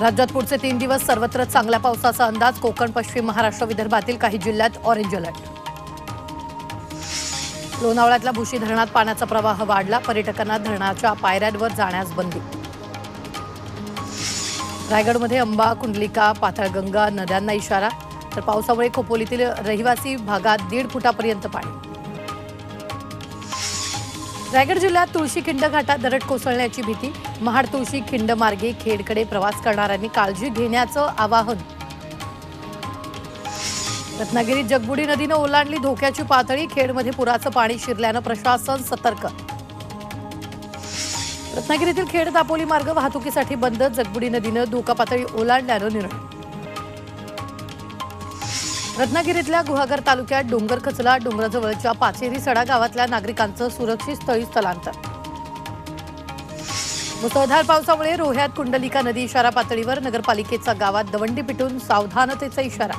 राज्यात पुढचे तीन दिवस सर्वत्र चांगल्या पावसाचा अंदाज. कोकण पश्चिम महाराष्ट्र विदर्भातील काही जिल्ह्यात ऑरेंज अलर्ट लोणावळ्यातल्या भुशी धरणात पाण्याचा प्रवाह वाढला. पर्यटकांना धरणाच्या पायऱ्यांवर जाण्यास बंदी. रायगडमध्ये अंबा कुंडलिका पाताळगंगा नद्यांना इशारा. तर पावसामुळे खोपोलीतील रहिवासी भागात दीड फुटापर्यंत पाणी. रायगड जिल्ह्यात तुळशी खिंड घाटात दरड कोसळण्याची भीती. महाड तुळशी खिंड मार्गे खेडकडे प्रवास करणाऱ्यांनी काळजी घेण्याचं आवाहन. रत्नागिरीत जगबुडी नदीनं ओलांडली धोक्याची पातळी. खेडमध्ये पुराचं पाणी शिरल्यानं प्रशासन सतर्क. रत्नागिरीतील खेड दापोली मार्ग वाहतुकीसाठी बंद. जगबुडी नदीनं धोका पातळी ओलांडल्यानं निर्णय. रत्नागिरीतल्या गुहागर तालुक्यात डोंगर खचला डोंगराजवळच्या पाचेरी सडा गावातल्या नागरिकांचं सुरक्षित स्थळी स्थलांतर. मुसळधार पावसामुळे रोह्यात कुंडलिका नदी इशारा पातळीवर नगरपालिकेचा गावात दवंडी पिटून सावधानतेचा इशारा.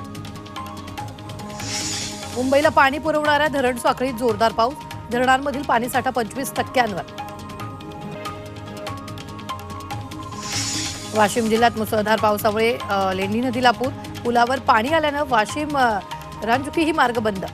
मुंबईला पाणी पुरवणाऱ्या धरण साखळीत जोरदार पाऊस धरणांमधील पाणीसाठा पंचवीस टक्क्यांवर. वाशिम जिल्ह्यात मुसळधार पावसामुळे लेंडी नदीला पूर पुलावर पाणी आल्यानं वाशिम अ, रांजुकी ही मार्ग बंद